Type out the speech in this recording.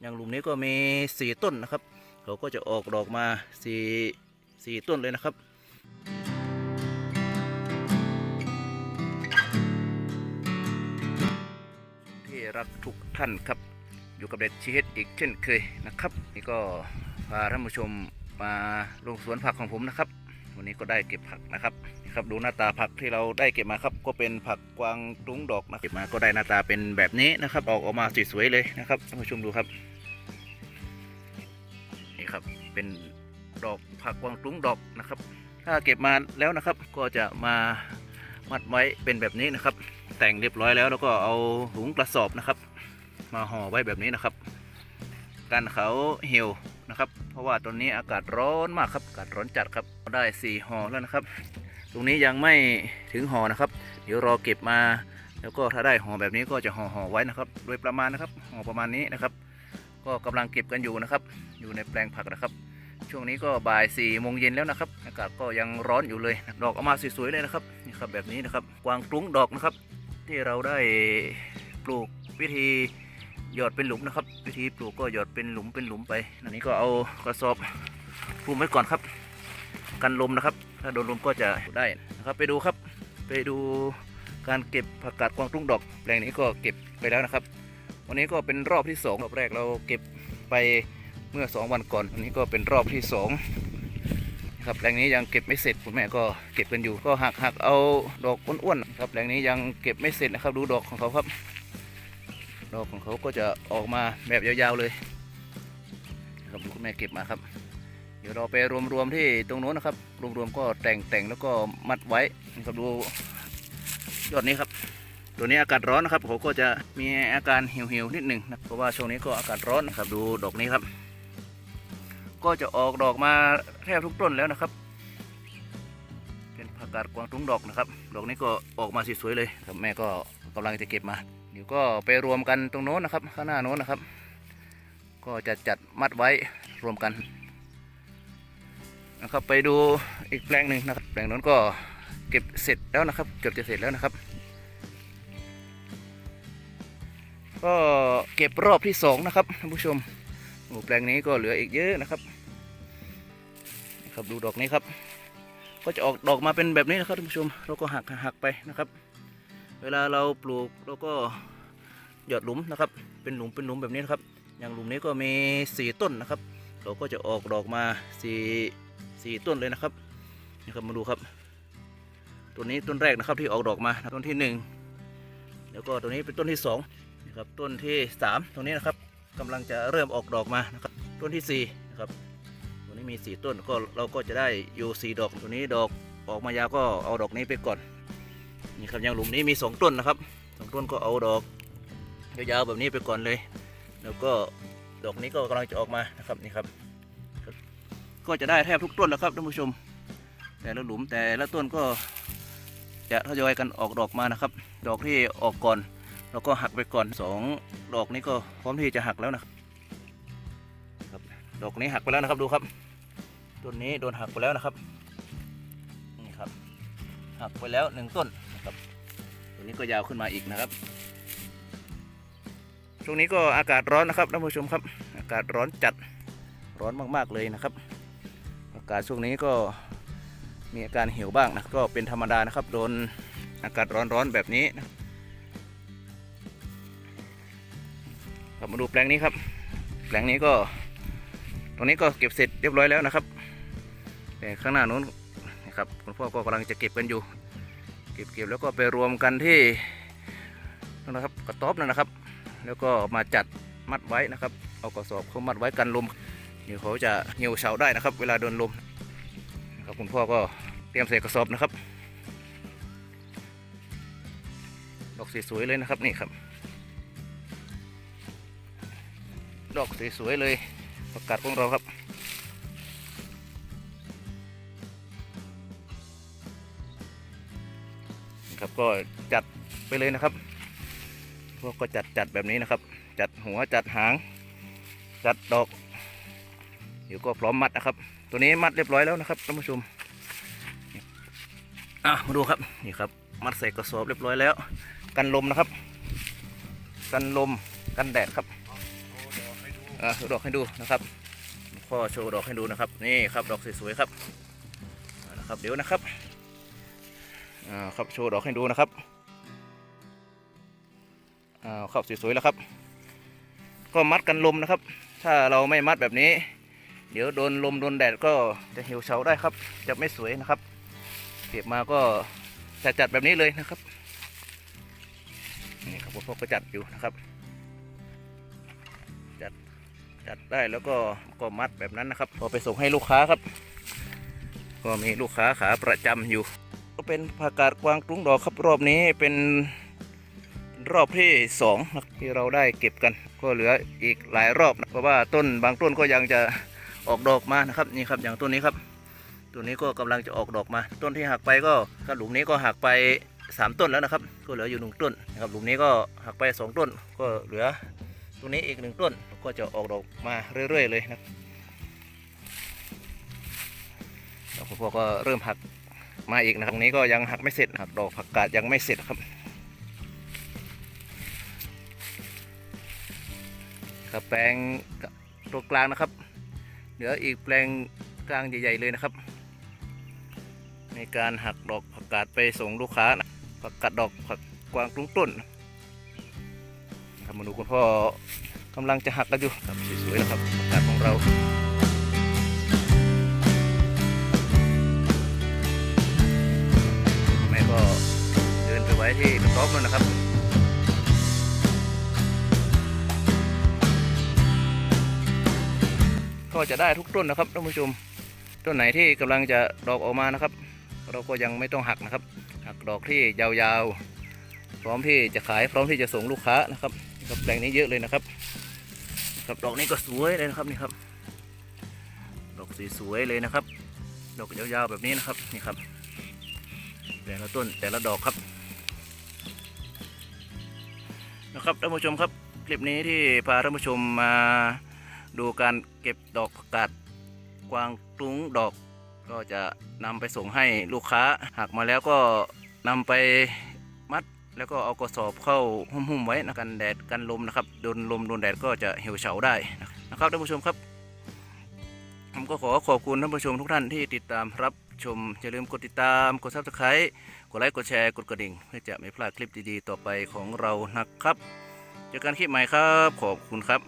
อย่างหลุมนี้ก็มีสี่ต้นนะครับ เขาก็จะออกดอกมาสี่สี่ต้นเลยนะครับที่รักทุกท่านครับ อยู่กับเด็ดชีเฮดอีกเช่นเคยนะครับ นี่ก็พาท่านผู้ชมมาลงสวนผักของผมนะครับ วันนี้ก็ได้เก็บผักนะครับนี่ครับดูหน้าตาผักที่เราได้เก็บมาครับ ก็เป็นผักกวางตุ้งดอกนะเก็บมาก็ได้หน้าตาเป็นแบบนี้นะครับ ออกออกมาสวยๆเลยนะครับท่านผู้ชมดูครับ ครับ เป็นดอกผักกวางตุ้งดอกนะครับ ถ้าเก็บมาแล้วนะครับ ก็จะมามัดไว้เป็นแบบนี้นะครับ แต่งเรียบร้อยแล้วแล้วก็เอาถุงกระสอบนะครับ มาห่อไว้แบบนี้นะครับกันเขาเหี่ยวนะครับ เพราะว่าตอนนี้อากาศร้อนมากครับอากาศร้อนจัดครับได้สี่ห่อแล้วนะครับ ตรงนี้ยังไม่ถึงห่อนะครับ เดี๋ยวรอเก็บมา แล้วก็ถ้าได้ห่อแบบนี้ก็จะห่อห่อไว้นะครับ โดยประมาณนะครับห่อประมาณนี้นะครับ ก็กำลังเก็บกันอยู่นะครับ อยู่ในแปลงผักนะครับ ช่วงนี้ก็บ่ายสี่โมงเย็นแล้วนะครับ อากาศก็ยังร้อนอยู่เลย ดอกออกมาสวยๆเลยนะครับนี่ครับแบบนี้นะครับ กวางตุ้งดอกนะครับ ที่เราได้ปลูกวิธีหยอดเป็นหลุมนะครับ วิธีปลูกก็หยอดเป็นหลุมเป็นหลุมไป อันนี้ก็เอากระสอบคลุมไว้ก่อนครับ กันลมนะครับ ถ้าโดนลมก็จะได้นะครับ ไปดูครับ ไปดูการเก็บผักกาดกวางตุ้งดอกแปลงนี้ก็เก็บไปแล้วนะครับ วันนี้ก็เป็นรอบที่สองรอบแรกเราเก็บไปเมื่อ 2 วันก่อนอันนี้ก็เป็นรอบที่สองครับแปลงนี้ยังเก็บไม่เสร็จคุณแม่ก็เก็บกันอยู่ ก็หักหักเอาดอกอ้วนๆครับแปลงนี้ยังเก็บไม่เสร็จนะครับ ดูดอกของเขาครับ ดอกของเขาก็จะออกมาแบบยาวๆเลยครับคุณแม่เก็บมาครับ เดี๋ยวเราไปรวมๆที่ตรงโน้นนะครับ รวมๆก็แต่งแต่งแล้วก็มัดไว้ครับดูยอดนี้ครับ ตัวนี้อากาศร้อนนะครับผมก็จะมีอาการเหี่ยวๆนิดหนึ่งนะเพราะว่าช่วงนี้ก็อากาศร้อนนะครับดูดอกนี้ครับ ก็จะออกดอกมาแทบทุกต้นแล้วนะครับ เป็นผักกาดกวางตุ้งดอกนะครับ ดอกนี้ก็ออกมาสวยๆเลยครับแม่ก็กำลังจะเก็บมาเดี๋ยวก็ไปรวมกันตรงโน้นนะครับ ข้างหน้าโน้นนะครับ ก็จะจัดมัดไว้รวมกันนะครับไปดูอีกแปลงหนึ่งนะครับแปลงโน้นก็เก็บเสร็จแล้วนะครับ เกือบจะเสร็จแล้วนะครับ ก็เก็บรอบที่สองนะครับท่านผู้ชมโอ้แปลงนี้ก็เหลืออีกเยอะนะครับครับดูดอกนี้ครับ ก็จะออกดอกมาเป็นแบบนี้นะครับท่านผู้ชม เราก็หักหักไปนะครับ เวลาเราปลูกเราก็หยอดหลุมนะครับ เป็นหลุมเป็นหลุมแบบนี้นะครับ อย่างหลุมนี้ก็มี 4 ต้นนะครับ เราก็จะออกดอกมา4 4ต้นเลยนะครับนี่ครับมาดูครับตัวนี้ต้นแรกนะครับที่ออกดอกมาต้นที่ 1 แล้วก็ตัวนี้เป็นต้นที่ 2 ครับต้นที่ 3 ตรงนี้นะครับกำลังจะเริ่มออกดอกมานะครับต้นที่4นะครับตัวนี้มี 4 ต้นก็เราก็จะได้อยู่4ดอกตัวนี้ดอกออกมายาวก็เอาดอกนี้ไปก่อนนี่ครับยังหลุมนี้มี 2 ต้นนะครับ2ต้นก็เอาดอกยาวๆแบบนี้ไปก่อนเลย แล้วก็ดอกนี้ก็กำลังจะออกมานะครับนี่ครับ ก็จะได้แทบทุกต้นแล้วครับท่านผู้ชม แต่ละหลุมแต่ละต้นก็จะทยอยกันออกดอกมานะครับ ดอกที่ออกก่อน เราก็หักไปก่อนสองดอกนี้ก็พร้อมที่จะหักแล้วนะครับดอกนี้หักไปแล้วนะครับดูครับต้นนี้โดนหักไปแล้วนะครับนี่ครับ หักไปแล้วหนึ่งต้นนะครับตัวนี้ก็ยาวขึ้นมาอีกนะครับช่วงนี้ก็อากาศร้อนนะครับท่านผู้ชมครับ อากาศร้อนจัดร้อนมากๆเลยนะครับ อากาศช่วงนี้ก็มีอาการเหี่ยวบ้างนะก็เป็นธรรมดานะครับ โดนอากาศร้อนๆแบบนี้นะ ครับมาดูแปลงนี้ครับ แปลงนี้ก็ ตรงนี้ก็เก็บเสร็จเรียบร้อยแล้วนะครับ แต่ข้างหน้านู้นนะครับคุณพ่อก็กำลังจะเก็บกันอยู่ เก็บเก็บแล้วก็ไปรวมกันที่นั่นนะครับกระต๊อบนั่นนะครับ แล้วก็มาจัดมัดไว้นะครับ เอากระสอบเขามัดไว้กันลมเดี๋ยวเขาจะเหี่ยวเฉาได้นะครับ เวลาโดนลมนะครับคุณพ่อก็เตรียมใส่กระสอบนะครับดอกสวยๆเลยนะครับนี่ครับ ดอกสวยๆเลยประกาศของเราครับครับก็จัดไปเลยนะครับ พวกก็จัดจัดแบบนี้นะครับ จัดหัวจัดหาง จัดดอกเดี๋ยวก็พร้อมมัดนะครับ ตัวนี้มัดเรียบร้อยแล้วนะครับท่านผู้ชมอะมาดูครับนี่ครับ มัดใส่กระสอบเรียบร้อยแล้ว กันลมนะครับ กันลมกันแดดครับ ดอกให้ดูนะครับพ่อโชว์ดอกให้ดูนะครับ นี่ครับดอกสวยๆครับนะครับ เดี๋ยวนะครับอ่าครับโชว์ดอกให้ดูนะครับอ่าครับสวยๆแล้วครับ ก็มัดกันลมนะครับ ถ้าเราไม่มัดแบบนี้ เดี๋ยวโดนลมโดนแดดก็จะเหี่ยวเฉาได้ครับ จะไม่สวยนะครับเก็บมาก็จะจัดแบบนี้เลยนะครับนี่ครับพ่อก็จัดอยู่นะครับ จัดได้แล้วก็ก็มัดแบบนั้นนะครับพอไปส่งให้ลูกค้าครับ ก็มีลูกค้าขาประจำอยู่ ก็เป็นผักกาดกวางตุ้งดอกครับรอบนี้เป็นรอบที่สองนะที่เราได้เก็บกัน ก็เหลืออีกหลายรอบนะเพราะว่าต้นบางต้นก็ยังจะออกดอกมานะครับนี่ครับอย่างต้นนี้ครับต้นนี้ก็กำลังจะออกดอกมา ต้นที่หักไปก็ก็หลุมนี้ก็หักไปสามต้นแล้วนะครับ ก็เหลืออยู่หนึ่งต้นนะครับหลุมนี้ก็หักไปสองต้นก็เหลือ ตรงนี้อีกหนึ่งต้นก็จะออกดอกมาเรื่อยๆเลยนะครับแล้วพ่อก็เริ่มหักมาอีกนะครับตรงนี้ก็ยังหักไม่เสร็จหักดอกผักกาดยังไม่เสร็จครับ ครับแปลงตัวกลางนะครับ เหลืออีกแปลงกลางใหญ่ๆเลยนะครับ ในการหักดอกผักกาดไปส่งลูกค้านะผักกาดดอกผักกวางตุ้งต้น ครับมาดูคุณพ่อกำลังจะหักกันอยู่ครับสวยๆแล้วครับอากาศของเราแม่ก็เดินไปไว้ที่กระต๊อบนั่นนะครับก็จะได้ทุกต้นนะครับท่านผู้ชมต้นไหนที่กำลังจะดอกออกมานะครับ เราก็ยังไม่ต้องหักนะครับ หักดอกที่ยาวๆ พร้อมที่จะขายพร้อมที่จะส่งลูกค้านะครับ ครับแปลงนี้เยอะเลยนะครับ ครับดอกนี้ก็สวยเลยนะครับนี่ครับ ดอกสีสวยเลยนะครับ ดอกยาวๆแบบนี้นะครับนี่ครับ แต่ละต้นแต่ละดอกครับ นะครับท่านผู้ชมครับคลิปนี้ที่พาท่านผู้ชมมาดูการเก็บดอกผักกาดกวางตุ้งดอกก็จะนำไปส่งให้ลูกค้าหักมาแล้วก็นำไปมัด แล้วก็เอากระสอบเข้าหุ้มๆไว้นะกันแดดกันลมนะครับโดนลมโดนแดดก็จะเหี่ยวเฉาได้นะครับท่านผู้ชมครับผมก็ขอขอบคุณท่านผู้ชมทุกท่านที่ติดตามรับชมอย่าลืมกดติดตามกดซับสไครต์กดไลค์กดแชร์กดกระดิ่งเพื่อจะไม่พลาดคลิปดีๆต่อไปของเรานะครับเจอกันคลิปใหม่ครับ ขอบคุณครับ